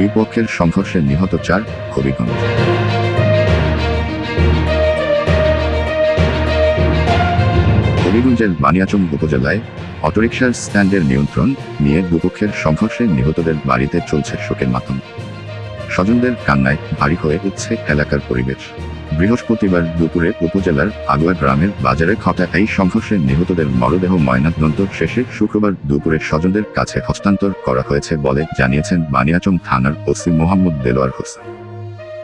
দুই পক্ষের সংঘর্ষে নিহত চার হবিগঞ্জ। হবিগঞ্জের বানিয়াচং উপজেলায় অটোরিকশার স্ট্যান্ডের নিয়ন্ত্রণ নিয়ে দুপক্ষের সংঘর্ষে নিহতদের বাড়িতে চলছে শোকের মাতম। স্বজনদের কান্নায় ভারী হয়ে উঠছে এলাকার পরিবেশ। বৃহস্পতিবার দুপুরে উপজেলার আগুয়া গ্রামের বাজারে ঘটা এই সংঘর্ষে নিহতদের মরদেহ ময়নাতদন্ত শেষে শুক্রবার দুপুরে স্বজনদের কাছে হস্তান্তর করা হয়েছে বলে জানিয়েছেন বানিয়াচং থানার ওসি মোহাম্মদ দেলোয়ার হোসেন।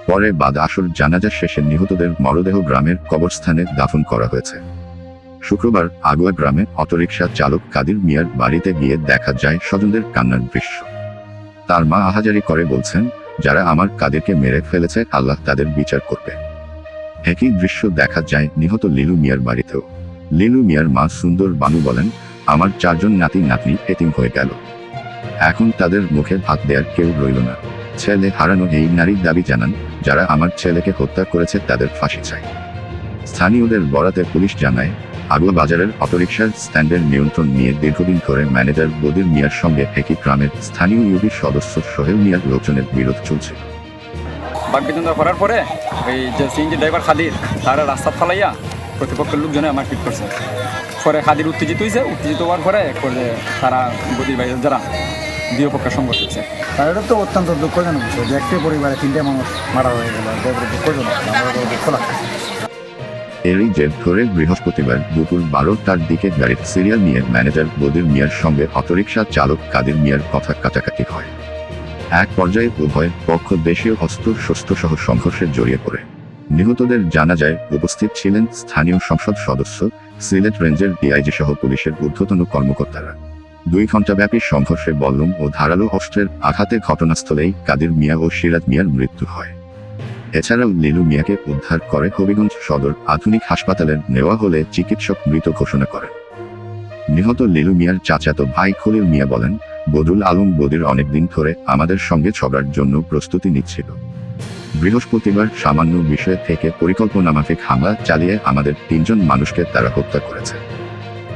পরে বাদ আসর জানাজা শেষে নিহতদের মরদেহ গ্রামের কবরস্থানে দাফন করা হয়েছে। শুক্রবার আগুয়া গ্রামে অটোরিকশা চালক কাদির মিয়ার বাড়িতে গিয়ে দেখা যায় স্বজনদের কান্নার দৃশ্য। তার মা আহাজারি করে বলছেন, যারা আমার কাদেরকে মেরে ফেলেছে, আল্লাহ তাদের বিচার করবে। একই দৃশ্য দেখা যায় নিহত লিলু মিয়ার বাড়িতেও। লিলু মিয়ার মা সুন্দর বানু বলেন, আমার চারজন নাতি নাতনি এতিম হয়ে গেল। এখন তাদের মুখে ভাত দেওয়ার কেউ রইল না। ছেলে হারানো এই নারীর দাবি জানান, যারা আমার ছেলেকে হত্যা করেছে তাদের ফাঁসি চাই। স্থানীয়দের বরাতে পুলিশ জানায় আগুয়া বাজারের অটোরিকশার স্ট্যান্ডের নিয়ন্ত্রণ নিয়ে দীর্ঘদিন ধরে ম্যানেজার বদির মিয়ার সঙ্গে একই গ্রামের স্থানীয় ইউবির সদস্য সোহেল মিয়ার লোকজনের বিরোধ চলছিল বাগবিতন্দা করার পরে ওই যে সিএনজি ড্রাইভার খাদির তারা রাস্তা ফালাইয়া প্রতিপক্ষের লোকজনে আমার পিট করছে। পরে খাদির উত্তেজিত হয়েছে উত্তেজিত হওয়ার পরে করে তারা গদির বাইরে যারা দুই পক্ষের সংঘর্ষ হচ্ছে। আর এটা তো অত্যন্ত দুঃখজনক বিষয় যে একটি পরিবারে তিনটে মানুষ মারা হয়ে গেল দুঃখজনক দুঃখ লাগছে। এরই জের ধরে বৃহস্পতিবার দুপুর বারোটার দিকে গাড়ির সিরিয়াল নিয়ে ম্যানেজার বদির মিয়ার সঙ্গে অটোরিকশা চালক কাদের মিয়ার কথা কাটাকাটি হয়। এক পর্যায়ে উভয় পক্ষ দেশীয় অস্ত্র সহ সংঘর্ষে জড়িয়ে পড়ে। নিহতদের জানা যায়, উপস্থিত ছিলেন স্থানীয় সংসদ সদস্য, সিলেট রেঞ্জের ডিআইজি সহ পুলিশের ঊর্ধ্বতন কর্মকর্তারা। দুই ঘণ্টাব্যাপী সংঘর্ষে বল্লম ও ধারালো অস্ত্রের আঘাতে ঘটনাস্থলেই কাদির মিয়া ও সিরাজ মিয়ার মৃত্যু হয়। এছাড়াও লিলু মিয়াকে উদ্ধার করে হবিগঞ্জ সদর আধুনিক হাসপাতালে নেওয়া হলে চিকিৎসক মৃত ঘোষণা করেন। নিহত লিলু মিয়ার চাচাতো ভাই খলিল মিয়া বলেন বদরুল আলম বদির অনেকদিন ধরে আমাদের সঙ্গে ঝগড়ার জন্য প্রস্তুতি নিচ্ছিল। বৃহস্পতিবার সামান্য বিষয় থেকে পরিকল্পনা মাফিক হামলা চালিয়ে আমাদের তিনজন মানুষকে তারা হত্যা করেছে।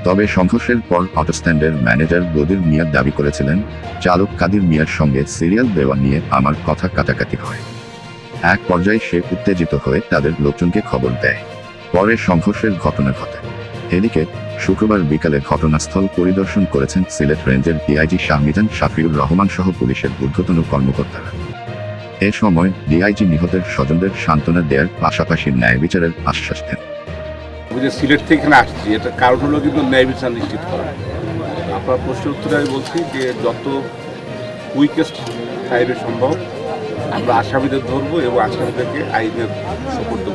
তবে সংঘর্ষের পর অটোস্ট্যান্ডের ম্যানেজার বদির মিয়া দাবি করেছিলেন, চালক কাদির মিয়ার সঙ্গে সিরিয়াল দেওয়া নিয়ে আমার কথা কাটাকাটি হয়। এক পর্যায়ে সে উত্তেজিত হয়ে তাদের লোকজনকে খবর দেয়। পরে সংঘর্ষের ঘটনা ঘটে। এদিকে শুক্রবার বিকালে ঘটনাস্থল পরিদর্শন করেছেন সিলেট রেঞ্জের ডিআইজি শাহমিজান শাফিউর রহমান সহ পুলিশের ঊর্ধ্বতন কর্মকর্তারা। এ সময় ডিআইজি নিহতের স্বজনদের সান্ত্বনা দেওয়ার পাশাপাশি ন্যায় বিচারের আশ্বাস দেন। যে সিলেট থেকে এখানে আসছি, এটা কারণ হলো কিন্তু ন্যায় বিচার নিশ্চিত করা। আপনার প্রশ্নের উত্তরে আমি বলছি যে যত কুইকেস্ট টাইমে সম্ভব, আমরা আসামিদের ধরবো এবং আসামিদেরকে আইনের সুপর্দ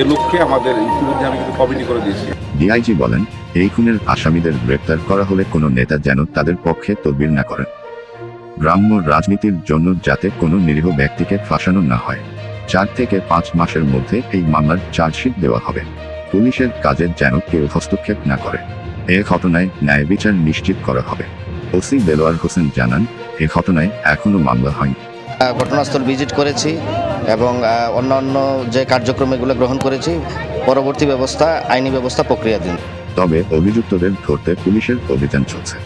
এ লক্ষ্যে আমাদের ইতিমধ্যে আমি কিন্তু কমিটি করে দিয়েছি। ডিআইজি বলেন এই খুনের আসামিদের গ্রেপ্তার করা হলে কোনো নেতা যেন তাদের পক্ষে তদবির না করেন। গ্রাম্য রাজনীতির জন্য যাতে কোনো নিরীহ ব্যক্তিকে ফাঁসানো না হয়। চার থেকে পাঁচ মাসের মধ্যে এই মামলার চার্জশিট দেওয়া হবে। পুলিশের কাজে যেন কেউ হস্তক্ষেপ না করে। এ ঘটনায় ন্যায় বিচার নিশ্চিত করা হবে। ওসি দেলোয়ার হোসেন জানান এ ঘটনায় এখনও মামলা হয়নি। ঘটনাস্থল ভিজিট করেছি। এবং অন্যান্য যে কার্যক্রম এগুলো গ্রহণ করেছি, পরবর্তী ব্যবস্থা, আইনি ব্যবস্থা প্রক্রিয়াধীন। তবে অভিযুক্তদের ধরতে পুলিশের অভিযান চলছে।